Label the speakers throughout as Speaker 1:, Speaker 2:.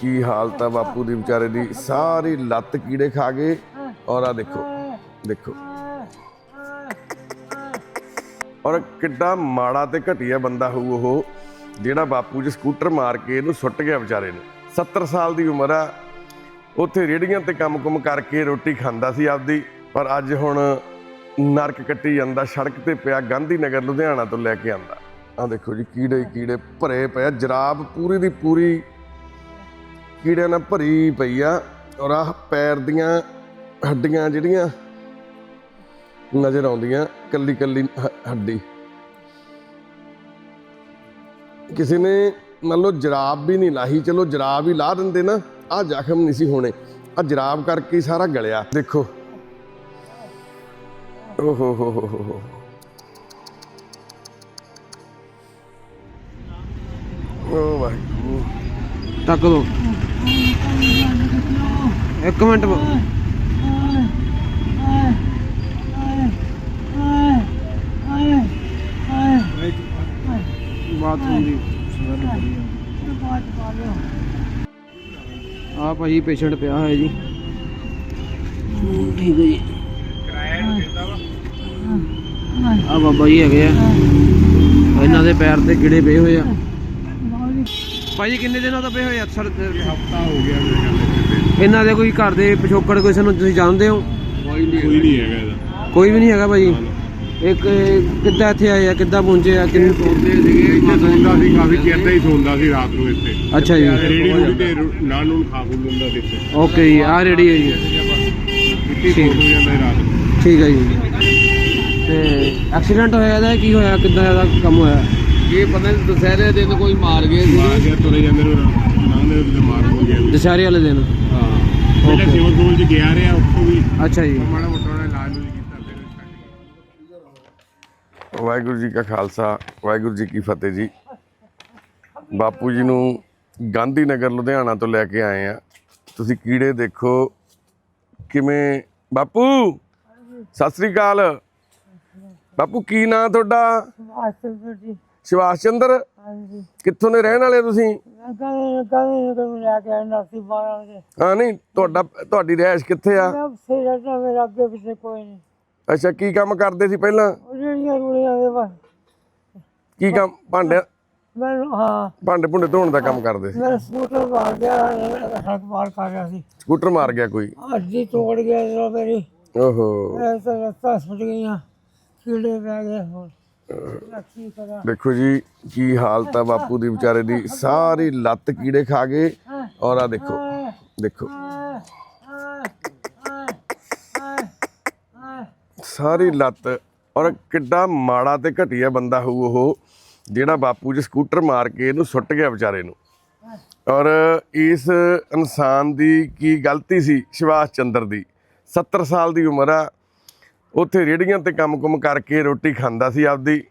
Speaker 1: की
Speaker 2: हालत है बापू दी बेचारे की सारी लत कीड़े खा गए। और आ देखो ਦੇਖੋ। ਔਰ ਕਿੱਡਾ ਮਾੜਾ ਤੇ ਘਟੀਆ ਬੰਦਾ ਹੋਊ ਉਹ, ਜਿਹੜਾ ਬਾਪੂ ਜੀ ਸਕੂਟਰ ਮਾਰ ਕੇ ਇਹਨੂੰ ਸੁੱਟ ਗਿਆ ਵਿਚਾਰੇ ਨੂੰ। 70 ਸਾਲ ਦੀ ਉਮਰ ਆ, ਉੱਥੇ ਰੇੜੀਆਂ ਤੇ ਕੰਮ-ਕੁਮ ਕਰਕੇ ਰੋਟੀ ਖਾਂਦਾ ਸੀ ਆਪਦੀ, ਪਰ ਅੱਜ ਹੁਣ ਨਰਕ ਕੱਟੀ ਜਾਂਦਾ, ਸੜਕ ਤੇ ਪਿਆ ਗਾਂਧੀ ਨਗਰ ਲੁਧਿਆਣਾ ਤੋਂ ਲੈ ਕੇ ਆਂਦਾ। ਆ ਦੇਖੋ ਜੀ, ਕੀੜੇ ਕੀੜੇ ਭਰੇ ਪਏ ਜਰਾਬ ਪੂਰੀ ਦੀ ਪੂਰੀ ਕੀੜਿਆਂ ਨਾਲ ਭਰੀ ਪਈ ਆ, ਔਰ ਆਹ ਪੈਰ ਦੀਆਂ ਹੱਡੀਆਂ ਜਿਹੜੀਆਂ ਨਜ਼ਰ ਆਉਂਦੀਆਂ ਕੱਲੀ ਕੱਲੀ ਹੱਡੀ। ਕਿਸੇ ਨੇ ਮੰਨ ਲਓ ਜਰਾਬ ਵੀ ਨਹੀਂ ਲਾਹੀ ਚਲੋ ਜਰਾਬ ਹੀ ਲਾ ਦਿੰਦੇ ਨਾ ਆ ਜ਼ਖਮ ਨਹੀਂ ਸੀ ਹੋਣੇ। ਆ ਜਰਾਬ ਕਰਕੇ ਹੀ ਸਾਰਾ ਗਲਿਆ। ਦੇਖੋ। ਓਹ ਹੋ ਹੋ ਹੋ ਹੋ ਓ ਵਾਹਿਗੁਰੂ।
Speaker 3: ਟੱਕ ਦੋ। ਇੱਕ ਮਿੰਟ ਬਾਥਰੂਮ ਦੀ ਸਮੈਲ ਬੜੀ ਆ ਆ ਭਾਜੀ ਪੇਸ਼ੈਂਟ ਪਿਆ ਹੋਇਆ ਜੀ। ਠੀਕ ਹੈ। ਜੀ ਆ ਬਾਬਾ ਜੀ ਹੈਗੇ ਆ। ਇਹਨਾਂ ਦੇ ਪੈਰ ਤੇ ਕੀੜੇ ਪਏ ਹੋਏ ਆ। ਭਾਜੀ ਕਿੰਨੇ ਦਿਨਾਂ ਤੋਂ ਪਏ ਹੋਏ ਆ? ਸਰ
Speaker 4: ਹਫਤਾ ਹੋ ਗਿਆ
Speaker 3: ਇਹਨਾਂ ਦੇ ਕੋਈ ਘਰ ਦੇ ਪਿਛੋਕੜ ਕੋਈ ਸਾਨੂੰ ਤੁਸੀਂ ਜਾਣਦੇ ਹੋ?
Speaker 4: ਕੋਈ ਨਹੀਂ ਹੈਗਾ। ਇਹਦਾ
Speaker 3: ਕੋਈ ਵੀ ਨਹੀਂ ਹੈਗਾ ਭਾਜੀ। ਇੱਕ ਕਿੱਦਾਂ ਇੱਥੇ ਆਏ ਆ? ਕਿੱਦਾਂ ਪਹੁੰਚੇ ਆ? ਕਿੰਨੇ
Speaker 4: ਸੌਂਦੇ ਸੀਗੇ ਇੱਥੇ ਸੌਂਦਾ ਸੀ ਕਾਫੀ ਚਿਰ ਦਾ ਹੀ ਸੌਂਦਾ ਸੀ ਰਾਤ ਨੂੰ ਇੱਥੇ।
Speaker 3: ਅੱਛਾ ਜੀ।
Speaker 4: ਰੇੜੀ ਰੂੜੀ ਤੇ ਨਾਨ ਨੂੰ ਖਾ ਖੂ ਲੈਂਦਾ ਸੀ ਇੱਥੇ।
Speaker 3: ਓਕੇ ਜੀ ਆ ਰੈਡੀ ਹੈ ਜੀ।
Speaker 4: ਨੂੰ।
Speaker 3: ਠੀਕ ਹੈ ਜੀ। ਤੇ ਐਕਸੀਡੈਂਟ ਹੋਇਆ ਇਹਦਾ ਕੀ ਹੋਇਆ? ਕਿੱਦਾਂ ਇਹਦਾ ਕੰਮ ਹੋਇਆ?
Speaker 5: ਇਹ ਪਤਾ ਨਹੀਂ ਦੁਸਹਿਰੇ ਦੇ ਦਿਨ ਕੋਈ ਮਾਰ ਗਏ ਸੀ।
Speaker 4: ਮਾਰ ਗਿਆ ਤੁਰੇ ਜਾਂਦੇ ਨੂੰ ਲੰਘਦੇ ਤੇ ਮਾਰ ਹੋ ਗਿਆ
Speaker 3: ਦੁਸ਼ਹਿਰੇ ਵਾਲੇ ਦਿਨ?
Speaker 5: ਹਾਂ।
Speaker 4: ਪਹਿਲਾਂ ਸਿਵਲ ਕੋਲ ਚ ਗਿਆ ਰਿਹਾ ਉੱਥੋਂ ਵੀ।
Speaker 3: ਅੱਛਾ ਜੀ।
Speaker 4: ਮਾੜਾ ਮੋਟਾ
Speaker 2: ਵਾਹਿਗੁਰੂ ਜੀ ਕਾ ਖਾਲਸਾ ਵਾਹਿਗੁਰੂ ਜੀ ਕੀ ਫਤਿਹ ਜੀ। ਬਾਪੂ ਜੀ ਨੂੰ ਗਾਂਧੀ ਨਗਰ ਲੁਧਿਆਣਾ ਤੋਂ ਲੈ ਕੇ ਆਏ ਆ ਤੁਸੀਂ ਕੀੜੇ ਦੇਖੋ ਕਿਵੇਂ ਬਾਪੂ ਸਤਿ ਸ੍ਰੀ ਅਕਾਲ। ਬਾਪੂ ਕੀ ਨਾਂ ਤੁਹਾਡਾ?
Speaker 1: ਜੀ।
Speaker 2: ਸ਼ਿਵਾਸ਼ ਚੰਦਰ?
Speaker 1: ਹਾਂਜੀ।
Speaker 2: ਕਿੱਥੋਂ ਦੇ ਰਹਿਣ ਵਾਲੇ ਤੁਸੀਂ?
Speaker 1: ਗਾਣੇ ਗਾਣੇ ਨੂੰ ਲੈ ਕੇ ਆਇਆ ਸੀ ਬਾਰਾਂ ਦੇ
Speaker 2: ਹਾਂ ਨਹੀਂ ਤੁਹਾਡਾ ਤੁਹਾਡੀ ਰਿਹਾਇਸ਼ ਕਿੱਥੇ ਆ?
Speaker 1: ਸਿਰ ਮੇਰਾ ਅੱਗੇ ਪਿੱਛੇ ਕੋਈ ਨਹੀਂ।
Speaker 2: ਅੱਛਾ ਕੀ ਕੰਮ ਕਰਦੇ ਸੀ ਪਹਿਲਾਂ?
Speaker 1: ਜਿਹੜੀਆਂ ਰੂੜੀਆਂ ਦੇ ਬਸ
Speaker 2: ਕੀ ਕੰਮ ਭਾਂਡੇ
Speaker 1: ਮੈਂ ਹਾਂ।
Speaker 2: ਭਾਂਡੇ ਭੁੰਡੇ ਧੋਣ ਦਾ ਕੰਮ ਕਰਦੇ ਸੀ?
Speaker 1: ਮੈਂ ਸਕੂਟਰ ਮਾਰ ਗਿਆ ਹੱਥ ਮਾਰ ਕਰ ਰਿਹਾ ਸੀ।
Speaker 2: ਸਕੂਟਰ ਮਾਰ ਗਿਆ ਕੋਈ?
Speaker 1: ਅੱਡੀ ਤੋੜ ਗਿਆ ਜਦੋਂ ਮੇਰੀ।
Speaker 2: ਓਹੋ।
Speaker 1: ਐਸਾ ਰਸਤਾ ਸੁੱਟ ਗਈਆਂ ਕੀੜੇ ਪੈ ਗਏ ਮੈਂ ਕਰਾਂ?
Speaker 2: ਦੇਖੋ ਜੀ ਕੀ ਹਾਲਤ ਆ ਬਾਪੂ ਦੀ ਵਿਚਾਰੇ ਦੀ। ਸਾਰੀ ਲੱਤ ਕੀੜੇ ਖਾ ਗਏ। ਔਰ ਆ ਦੇਖੋ ਦੇਖੋ
Speaker 1: ਆਏ ਆਏ ਆਏ ਆਏ
Speaker 2: ਸਾਰੀ ਲੱਤ ਔਰ ਕਿੱਡਾ ਮਾੜਾ ਤੇ ਘਟੀਆ ਬੰਦਾ ਹੋਊ ਉਹ, ਜਿਹੜਾ ਬਾਪੂ ਜੀ ਸਕੂਟਰ ਮਾਰ ਕੇ ਇਹਨੂੰ ਸੁੱਟ ਗਿਆ ਵਿਚਾਰੇ ਨੂੰ। ਔਰ ਇਸ ਇਨਸਾਨ ਦੀ ਕੀ ਗਲਤੀ ਸੀ? ਸ਼ਿਵਾਸ਼ ਚੰਦਰ ਦੀ। 70 ਸਾਲ ਦੀ ਉਮਰ ਆ। ਉੱਥੇ ਰੇੜੀਆਂ ਤੇ ਕੰਮ-ਕੁਮ ਕਰਕੇ ਰੋਟੀ ਖਾਂਦਾ ਸੀ ਆਪਦੀ।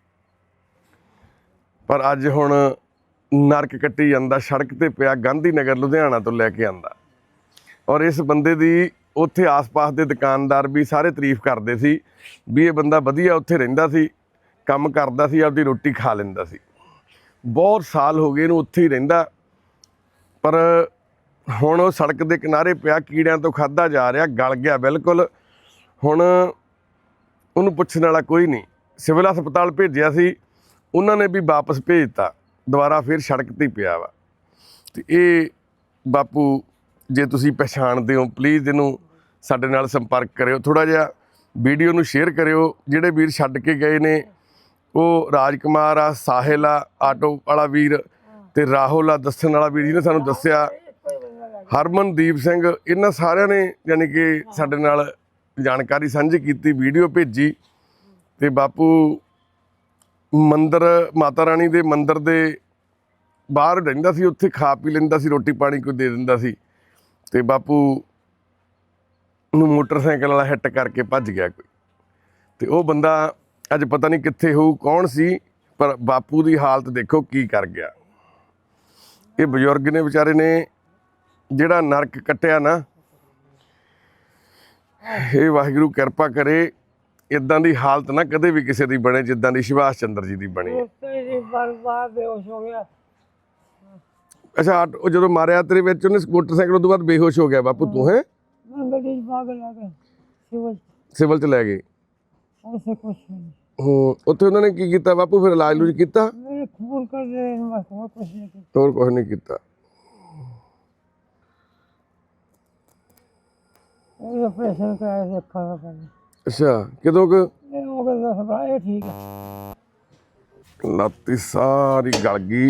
Speaker 2: ਪਰ ਅੱਜ ਹੁਣ ਨਰਕ ਕੱਟੀ ਜਾਂਦਾ, ਸੜਕ ਤੇ ਪਿਆ ਗਾਂਧੀ ਨਗਰ ਲੁਧਿਆਣਾ ਤੋਂ ਲੈ ਕੇ ਆਂਦਾ। ਔਰ ਇਸ ਬੰਦੇ ਦੀ ਉੱਥੇ ਆਸ-ਪਾਸ ਦੇ ਦੁਕਾਨਦਾਰ ਵੀ ਸਾਰੇ ਤਾਰੀਫ ਕਰਦੇ ਸੀ ਵੀ ਇਹ ਬੰਦਾ ਵਧੀਆ ਉੱਥੇ ਰਹਿੰਦਾ ਸੀ, ਕੰਮ ਕਰਦਾ ਸੀ, ਆਪਦੀ ਰੋਟੀ ਖਾ ਲੈਂਦਾ ਸੀ। ਬਹੁਤ ਸਾਲ ਹੋ ਗਏ ਇਹਨੂੰ ਉੱਥੇ ਹੀ ਰਹਿੰਦਾ, ਪਰ ਹੁਣ ਉਹ ਸੜਕ ਦੇ ਕਿਨਾਰੇ ਪਿਆ, ਕੀੜਿਆਂ ਤੋਂ ਖਾਦਾ ਜਾ ਰਿਹਾ, ਗਲ ਗਿਆ ਬਿਲਕੁਲ। ਹੁਣ ਉਹਨੂੰ ਪੁੱਛਣ ਵਾਲਾ ਕੋਈ ਨਹੀਂ। ਸਿਵਲ ਹਸਪਤਾਲ ਭੇਜਿਆ ਸੀ, ਉਹਨਾਂ ਨੇ ਵੀ ਵਾਪਸ ਭੇਜਤਾ ਦੁਬਾਰਾ ਫਿਰ ਸੜਕ ਤੇ ਹੀ ਪਿਆ ਵਾ। ਤੇ ਇਹ ਬਾਪੂ ਜੇ ਤੁਸੀਂ ਪਛਾਣਦੇ ਹੋ ਪਲੀਜ਼ ਇਹਨੂੰ ਸਾਡੇ ਨਾਲ ਸੰਪਰਕ ਕਰਿਓ। ਥੋੜਾ ਜਿਹਾ ਵੀਡੀਓ ਨੂੰ ਸ਼ੇਅਰ ਕਰਿਓ। ਜਿਹੜੇ ਵੀਰ ਛੱਡ ਕੇ ਗਏ ਨੇ, ਉਹ ਰਾਜਕੁਮਾਰ ਆ, ਸਾਹਿਲ ਆ, ਆਟੋ ਵਾਲਾ ਵੀਰ ਤੇ ਰਾਹੁਲ ਆ, ਦੱਸਣ ਵਾਲਾ ਵੀਰ ਜਿਹਨੇ ਸਾਨੂੰ ਦੱਸਿਆ। ਹਰਮਨਦੀਪ ਸਿੰਘ, ਇਹਨਾਂ ਸਾਰਿਆਂ ਨੇ ਯਾਨੀ ਕਿ ਸਾਡੇ ਨਾਲ ਜਾਣਕਾਰੀ ਸਾਂਝੀ ਕੀਤੀ, ਵੀਡੀਓ ਭੇਜੀ। ਤੇ ਬਾਪੂ ਮੰਦਰ, ਮਾਤਾ ਰਾਣੀ ਦੇ ਮੰਦਰ ਦੇ ਬਾਹਰ ਰਹਿੰਦਾ ਸੀ, ਉੱਥੇ ਖਾ ਪੀ ਲੈਂਦਾ ਸੀ, ਰੋਟੀ ਪਾਣੀ ਕੋਈ ਦੇ ਦਿੰਦਾ ਸੀ। ਤੇ ਬਾਪੂ ਨੂੰ ਮੋਟਰਸਾਈਕਲ ਵਾਲਾ ਹਿੱਟ ਕਰਕੇ ਭੱਜ ਗਿਆ ਕੋਈ। ਤੇ ਉਹ ਬੰਦਾ ਅੱਜ ਪਤਾ ਨਹੀਂ ਕਿੱਥੇ ਹੋਊ, ਕੌਣ ਸੀ, ਪਰ ਬਾਪੂ ਦੀ ਹਾਲਤ ਦੇਖੋ ਕੀ ਕਰ ਗਿਆ। ਇਹ ਬਜ਼ੁਰਗ ਨੇ ਵਿਚਾਰੇ ਨੇ ਜਿਹੜਾ ਨਰਕ ਕੱਟਿਆ ਨਾ, ਇਹ ਵਾਹਿਗੁਰੂ ਕਿਰਪਾ ਕਰੇ ਇਦਾਂ ਦੀ ਹਾਲਤ ਨਾ ਕਦੇ ਵੀ ਕਿਸੇ ਦੀ ਬਣੇ, ਜਿੱਦਾਂ ਦੀ ਸੁਭਾਸ਼ ਚੰਦਰ ਜੀ ਦੀ ਬਣੀ ਹੈ।
Speaker 1: ਉੱਤੇ ਬਰਬਾਦ ਬੇਹੋਸ਼ ਹੋ ਗਿਆ।
Speaker 2: ਅੱਛਾ ਆਟ- ਉਹ ਜਦੋਂ ਮਾਰਿਆ ਤੇਰੇ ਵਿੱਚ ਉਹਨੇ ਮੋਟਰਸਾਈਕਲ ਤੋਂ ਬਾਅਦ ਬੇਹੋਸ਼ ਹੋ ਗਿਆ ਬਾਪੂ ਤੂੰ ਹੈ
Speaker 1: मैं बेटी भाग लगा सिविल ਸਿਵਲ
Speaker 2: ਚ ਲੈ ਗਏ
Speaker 1: उसे कुछ नहीं
Speaker 2: ਹੂੰ ਉੱਥੇ ਉਹਨਾਂ ਨੇ ਕੀ ਕੀਤਾ ਬਾਪੂ ਫਿਰ ਇਲਾਜ ਲੂਜ ਕੀਤਾ
Speaker 1: मेरे खून कर रहे हैं बस और कुछ नहीं किया।
Speaker 2: ਹੋਰ ਕੁਛ ਨਹੀਂ ਕੀਤਾ
Speaker 1: ये ऑपरेशन कराया से खाना पड़े
Speaker 2: ਅੱਛਾ ਕਦੋਂ ਕੁ
Speaker 1: ये हो गया दस बारह ये ठीक है लाती सारी गल गई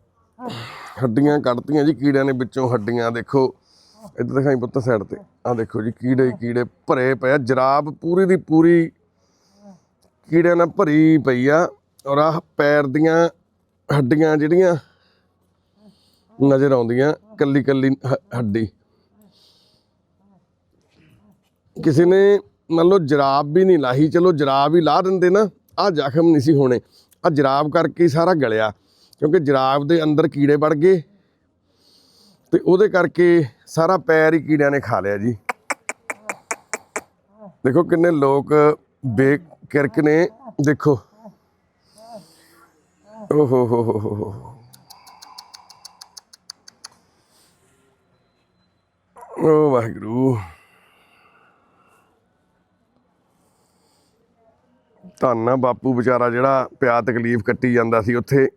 Speaker 2: ਹੱਡੀਆਂ ਕੱਢਤੀਆਂ ਜੀ, ਕੀੜਿਆਂ ਨੇ ਵਿੱਚੋਂ ਹੱਡੀਆਂ, ਦੇਖੋ। ਇੱਧਰ ਦਿਖਾਈ ਪੁੱਤ ਸਾਈਡ ਤੇ। ਆ ਦੇਖੋ ਜੀ, ਕੀੜੇ ਕੀੜੇ ਭਰੇ ਪਏ ਆ। ਜਰਾਬ ਪੂਰੀ ਦੀ ਪੂਰੀ ਕੀੜਿਆਂ ਨਾਲ ਭਰੀ ਪਈ ਆ। ਔਰ ਆ ਪੈਰ ਦੀਆਂ ਹੱਡੀਆਂ ਜਿਹੜੀਆਂ ਨਜ਼ਰ ਆਉਂਦੀਆਂ, ਕੱਲੀ ਕੱਲੀ ਹੱਡੀ। ਕਿਸੇ ਨੇ ਮੰਨ ਲਓ ਜਰਾਬ ਵੀ ਨਹੀਂ ਲਾਹੀ, ਚਲੋ ਜਰਾਬ ਹੀ ਲਾ ਦਿੰਦੇ ਨਾ ਆ ਜ਼ਖਮ ਨਹੀਂ ਸੀ ਹੋਣੇ। ਆ ਜਰਾਬ ਕਰਕੇ ਸਾਰਾ ਗਲਿਆ। ਕਿਉਂਕਿ ਜਰਾਬ ਦੇ ਅੰਦਰ ਕੀੜੇ ਵੜ ਗਏ ਤੇ ਉਹਦੇ ਕਰਕੇ ਸਾਰਾ ਪੈਰ ਹੀ ਕੀੜਿਆਂ ਨੇ ਖਾ ਲਿਆ ਜੀ। ਦੇਖੋ ਕਿੰਨੇ ਲੋਕ ਬੇਕਿਰਕ ਨੇ, ਦੇਖੋ। ਓ ਹੋ ਹੋ ਹੋ। ਓ ਵਾਹਿਗੁਰੂ। ਧੰਨ ਆ ਬਾਪੂ ਵਿਚਾਰਾ ਜਿਹੜਾ ਪਿਆ ਤਕਲੀਫ ਕੱਟੀ ਜਾਂਦਾ ਸੀ ਉੱਥੇ।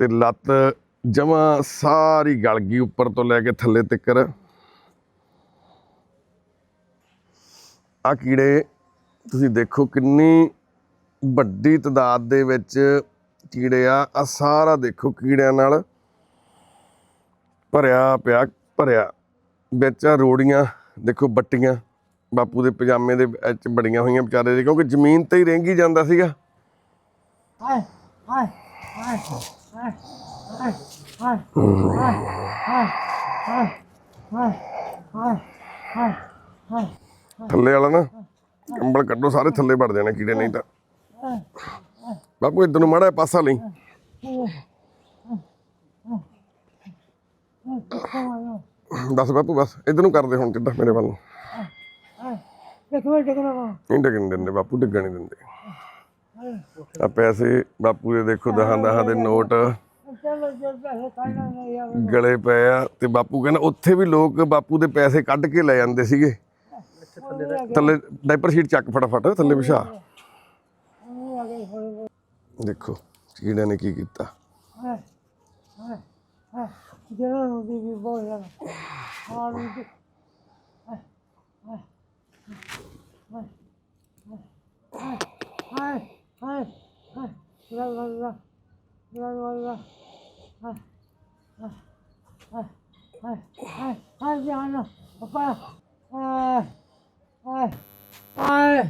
Speaker 2: ਤੇ ਲੱਤ ਜਮਾ ਸਾਰੀ ਗਲ ਗਈ ਉੱਪਰ ਤੋਂ ਲੈ ਕੇ ਥੱਲੇ ਤੱਕਰ। ਆ ਕੀੜੇ, ਤੁਸੀਂ ਦੇਖੋ ਕਿੰਨੀ ਵੱਡੀ ਤਦਾਦ ਦੇ ਵਿੱਚ ਕੀੜੇ ਆ। ਆ ਸਾਰਾ ਦੇਖੋ ਕੀੜਿਆਂ ਨਾਲ ਭਰਿਆ ਪਿਆ, ਭਰਿਆ। ਵਿੱਚ ਆ ਰੋੜੀਆਂ, ਦੇਖੋ ਬੱਟੀਆਂ, ਬਾਪੂ ਦੇ ਪਜਾਮੇ ਦੇ ਵਿੱਚ ਬੜੀਆਂ ਹੋਈਆਂ ਵਿਚਾਰੇ ਦੇ, ਕਿਉਂਕਿ ਜ਼ਮੀਨ ਤੇ ਹੀ ਰਹਿੰਗੀ ਜਾਂਦਾ ਸੀਗਾ।
Speaker 1: ਹਾਏ ਹਾਏ ਹਾਏ
Speaker 2: ਥੱਲੇ ਵਾਲਾ ਨਾ ਕੰਬਲ ਕੱਢੋ ਸਾਰੇ ਥੱਲੇ ਵੜ ਜਾਣਾ ਕੀੜੇ ਨਹੀਂ ਤਾਂ। ਬਾਪੂ ਇਧਰ ਨੂੰ ਮਾੜਾ ਪਾਸਾ ਲਈ। ਦੱਸ ਬਾਪੂ ਬਸ ਇਧਰ ਨੂੰ ਕਰਦੇ ਹੁਣ ਕਿੱਦਾਂ ਮੇਰੇ ਵੱਲ ਨੂੰ। ਨਹੀਂ ਡਿੱਗਣ ਦਿੰਦੇ ਬਾਪੂ ਡਿੱਗਣ ਨਹੀਂ ਦਿੰਦੇ। ਆ ਪੈਸੇ ਬਾਪੂ ਦੇ ਦੇਖੋ ਦਹਾਂ ਦਹਾਂ ਦੇ ਨੋਟ ਗਲੇ ਪਏ ਆ ਤੇ ਬਾਪੂ ਕਹਿੰਦਾ ਉੱਥੇ ਵੀ ਲੋਕ ਬਾਪੂ ਦੇ ਪੈਸੇ ਕੱਢ ਕੇ ਲੈ ਜਾਂਦੇ ਸੀਗੇ। ਥੱਲੇ ਡਾਈਪਰ ਸ਼ੀਟ ਚੱਕ ਫਟਾਫਟ, ਥੱਲੇ ਵਿਛਾ ਦੇਖੋ ਕੀੜਿਆਂ ਨੇ ਕੀ ਕੀਤਾ।
Speaker 1: ਹਾਏ ਹਾਏ ਹਾਏ ਵੀ ਬਹੁਤ ਜ਼ਿਆਦਾ ਹਾਂ ਨੂੰ ਤੇ ਹਾਏ ਹਾਏ। Hai, hai, la la la, la la la, hai, hai, hai, hai,
Speaker 2: hai, hai, jangan apa, hai, hai, hai.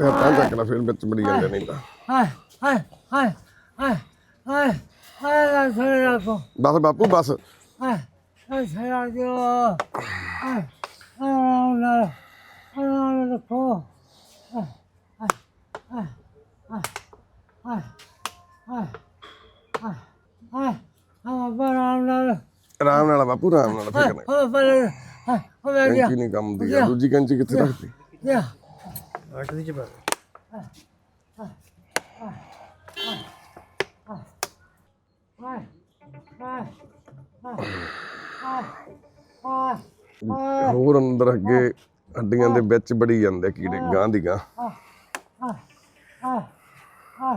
Speaker 2: Ternyata kena film
Speaker 1: itu meninggal dan ini. Hai, hai, hai, hai, hai,
Speaker 2: hai, hai, saya
Speaker 1: aku. Bahasa bapu bahasa. Hai, hai, saya aku. Hai, hai, hai, hai, hai, hai, hai, hai, ਹਾਂ ਬਰਾਮ ਨਾਲ
Speaker 2: ਆਰਾਮ ਨਾਲ ਆ ਬਾਪੂ ਆਰਾਮ ਨਾਲ ਫਿਕਰ ਨਹੀਂ
Speaker 1: ਹੋ ਪਰ ਹਾਏ ਹੋ ਗਿਆ
Speaker 2: ਕੈਂਚੀ ਨਹੀਂ ਕੰਮ ਦੀ ਆ। ਦੂਜੀ ਕੈਂਚੀ ਕਿੱਥੇ ਰੱਖਦੀ ਹੋਰ ਅੰਦਰ ਅੱਗੇ ਹੱਡੀਆਂ ਦੇ ਵਿੱਚ ਬੜੀ ਜਾਂਦੇ ਕੀੜੇ ਗਾਂ ਦੀ ਗਾਂ
Speaker 1: ਹਾਏ ਹਾਏ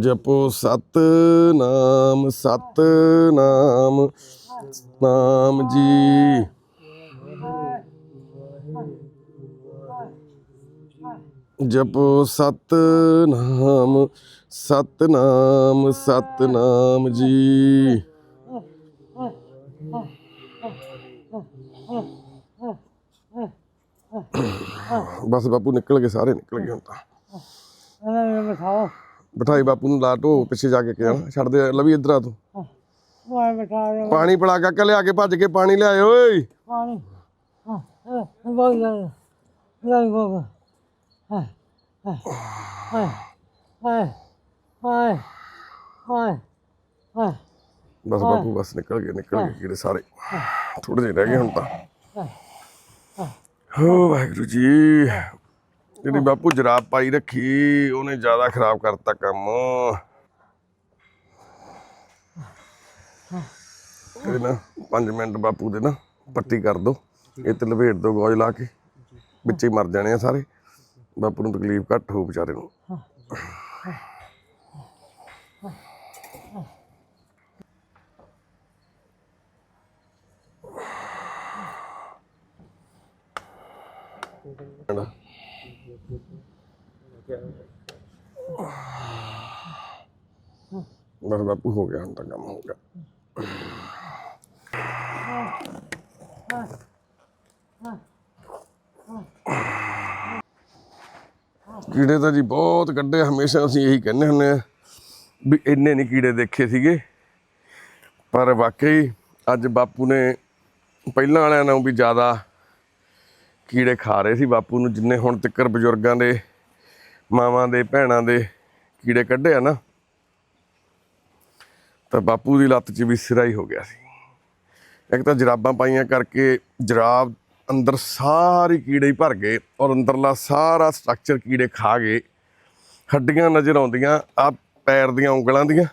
Speaker 2: ਜਪੋ ਸਤਨਾਮ ਸਤਨਾਮ ਨਾਮ ਜੀ। ਜਪੋ ਸਤਨਾਮ ਸਤਨਾਮ ਸਤਨਾਮ ਜੀ। ਬਸ ਬਾਪੂ ਨਿਕਲ ਗਏ, ਸਾਰੇ ਨਿਕਲ ਗਏ ਹੁਣ ਤਾਂ।
Speaker 1: ਇਹਨਾਂ ਨੂੰ ਬਿਠਾਓ
Speaker 2: ਬਿਠਾਈ ਬਾਪੂ ਨੂੰ ਲਾ ਢੋ ਪਿੱਛੇ ਜਾ ਕੇ ਕਿਹਾ ਛੱਡ ਦੇ ਲਵੀ ਇਧਰ ਤੂੰ।
Speaker 1: ਮੈਂ ਬਿਠਾ ਦੇ।
Speaker 2: ਪਾਣੀ ਪਿਲਾ ਕੇ ਲਿਆ ਕੇ ਭੱਜ ਕੇ ਪਾਣੀ ਲਿਆਏ ਓਏ।
Speaker 1: ਪਾਣੀ। ਹਾਂ ਹਾਂ ਬਹੁਤ ਜ਼ਿਆਦਾ ਨਹੀਂ ਬਾਬਾ ਹਾਂ ਹਾਂ ਹਾਂ ਹਾਂ ਹਾਂ ਹਾਂ ਹਾਂ।
Speaker 2: ਬਸ ਬਾਪੂ ਬਸ ਨਿਕਲ ਗਏ ਨਿਕਲ ਗਏ ਕੀੜੇ ਸਾਰੇ। ਥੋੜੇ ਜਿਹੇ ਰਹਿ ਗਏ ਹੁਣ ਤਾਂ। ਹੋ ਵਾਹਿਗੁਰੂ ਜੀ। ਜਿਹੜੀ ਬਾਪੂ ਜਰਾਬ ਪਾਈ ਰੱਖੀ ਉਹਨੇ ਜ਼ਿਆਦਾ ਖਰਾਬ ਕਰਤਾ ਕੰਮ। ਇਹ ਨਾ 5 ਮਿੰਟ ਬਾਪੂ ਦੇ ਨਾ ਪੱਟੀ ਕਰ ਦੋ। ਇਹ ਤੇ ਲਪੇਟ ਦੋ ਗੋਜ ਲਾ ਕੇ। ਵਿੱਚੇ ਹੀ ਮਰ ਜਾਣੇ ਆ ਸਾਰੇ। ਬਾਪੂ ਨੂੰ ਤਕਲੀਫ ਘੱਟ ਹੋ ਵਿਚਾਰੇ ਨੂੰ। ਬਸ ਬਾਪੂ, ਹੋ ਗਿਆ ਹੁਣ ਤਾਂ ਕੰਮ, ਹੋ ਗਿਆ। ਕੀੜੇ ਤਾਂ ਜੀ ਬਹੁਤ ਕੱਢੇ, ਹਮੇਸ਼ਾ ਅਸੀਂ ਇਹੀ ਕਹਿੰਦੇ ਹੁੰਦੇ ਆ ਵੀ ਇੰਨੇ ਨਹੀਂ ਕੀੜੇ ਦੇਖੇ ਸੀਗੇ। ਪਰ ਵਾਕਈ ਅੱਜ ਬਾਪੂ ਨੇ ਪਹਿਲਾਂ ਵਾਲਿਆਂ ਨਾਲੋਂ ਵੀ ਜ਼ਿਆਦਾ ਕੀੜੇ ਖਾ ਰਹੇ ਸੀ ਬਾਪੂ ਨੂੰ, ਜਿੰਨੇ ਹੁਣ ਤੱਕਰ ਬਜ਼ੁਰਗਾਂ ਦੇ, ਮਾਵਾਂ ਦੇ, ਭੈਣਾਂ ਦੇ ਕੀੜੇ ਕੱਢੇ ਆ ਨਾ, ਤਾਂ ਬਾਪੂ ਦੀ ਲੱਤ 'ਚ ਵੀ ਸਿਰਾ ਹੀ ਹੋ ਗਿਆ ਸੀ। ਇੱਕ ਤਾਂ ਜਰਾਬਾਂ ਪਾਈਆਂ ਕਰਕੇ ਜਰਾਬ ਅੰਦਰ ਸਾਰੀ ਕੀੜੇ ਹੀ ਭਰ ਗਏ ਔਰ ਅੰਦਰਲਾ ਸਾਰਾ ਸਟਰਕਚਰ ਕੀੜੇ ਖਾ ਗਏ। ਹੱਡੀਆਂ ਨਜ਼ਰ ਆਉਂਦੀਆਂ ਆ ਪੈਰ ਦੀਆਂ ਉਂਗਲਾਂ ਦੀਆਂ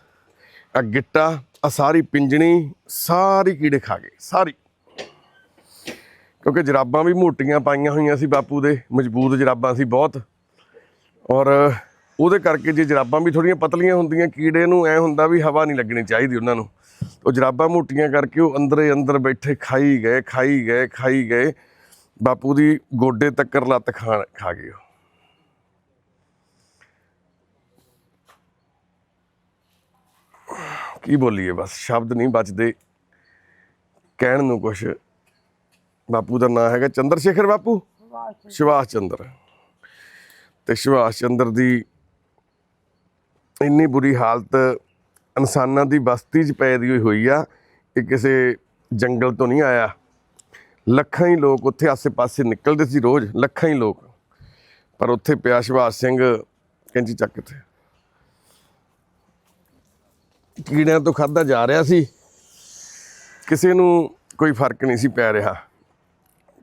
Speaker 2: ਆ ਗਿੱਟਾ ਆ ਸਾਰੀ ਪਿੰਜਣੀ, ਸਾਰੀ ਕੀੜੇ ਖਾ ਗਏ, ਸਾਰੀ। ਕਿਉਂਕਿ ਜਰਾਬਾਂ ਵੀ ਮੋਟੀਆਂ ਪਾਈਆਂ ਹੋਈਆਂ ਸੀ ਬਾਪੂ ਦੇ, ਮਜ਼ਬੂਤ ਜਰਾਬਾਂ ਸੀ ਬਹੁਤ। ਔਰ ਉਹਦੇ ਕਰਕੇ ਜੇ ਜਰਾਬਾਂ ਵੀ ਥੋੜੀਆਂ ਪਤਲੀਆਂ ਹੁੰਦੀਆਂ, ਕੀੜੇ ਨੂੰ ਐ ਹੁੰਦਾ ਵੀ ਹਵਾ ਨਹੀਂ ਲੱਗਣੀ ਚਾਹੀਦੀ ਉਹਨਾਂ ਨੂੰ। ਉਹ ਜਰਾਬਾਂ ਮੋਟੀਆਂ ਕਰਕੇ ਉਹ ਅੰਦਰੇ ਅੰਦਰ ਬੈਠੇ ਖਾਈ ਗਏ ਖਾਈ ਗਏ ਖਾਈ ਗਏ। ਬਾਪੂ ਦੀ ਗੋਡੇ ਤੱਕਰ ਲੱਤ ਖਾਣ ਖਾ ਗਏ ਉਹ। ਕੀ ਬੋਲੀਏ ਬਸ, ਸ਼ਬਦ ਨਹੀਂ ਬਚਦੇ। ਕਹਿਣ ਨੂੰ ਕੁਛ ਬਾਪੂ ਦਾ ਨਾਮ ਹੈਗਾ ਚੰਦਰ ਸ਼ੇਖਰ ਬਾਪੂ? ਸੁਭਾਸ਼ ਚੰਦਰ। ਤੇ ਸੁਭਾਸ਼ ਚੰਦਰ ਦੀ ਇੰਨੀ ਬੁਰੀ ਹਾਲਤ ਇਨਸਾਨਾਂ ਦੀ ਬਸਤੀ 'ਚ ਪੈਦੀ ਹੋਈ ਹੋਈ ਆ ਇਹ ਕਿਸੇ ਜੰਗਲ ਤੋਂ ਨਹੀਂ ਆਇਆ। ਲੱਖਾਂ ਹੀ ਲੋਕ ਉੱਥੇ ਆਸੇ-ਪਾਸੇ ਨਿਕਲਦੇ ਸੀ ਰੋਜ਼ ਲੱਖਾਂ ਹੀ ਲੋਕ। ਪਰ ਉੱਥੇ ਪਿਆ ਸੁਭਾਸ਼ ਸਿੰਘ ਕੈਂਚੀ ਚੱਕ ਤੇ ਕੀੜਿਆਂ ਤੋਂ ਖਾਦਾ ਜਾ ਰਿਹਾ ਸੀ। ਕਿਸੇ ਨੂੰ ਕੋਈ ਫ਼ਰਕ ਨਹੀਂ ਸੀ ਪੈ ਰਿਹਾ।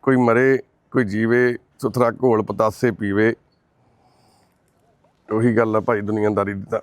Speaker 2: ਕੋਈ ਮਰੇ, ਕੋਈ ਜੀਵੇ, ਸੁਥਰਾ ਘੋਲ ਪਤਾਸੇ ਪੀਵੇ, ਉਹੀ ਗੱਲ ਆ ਭਾਈ ਦੁਨੀਆਦਾਰੀ ਦੀ ਤਾਂ।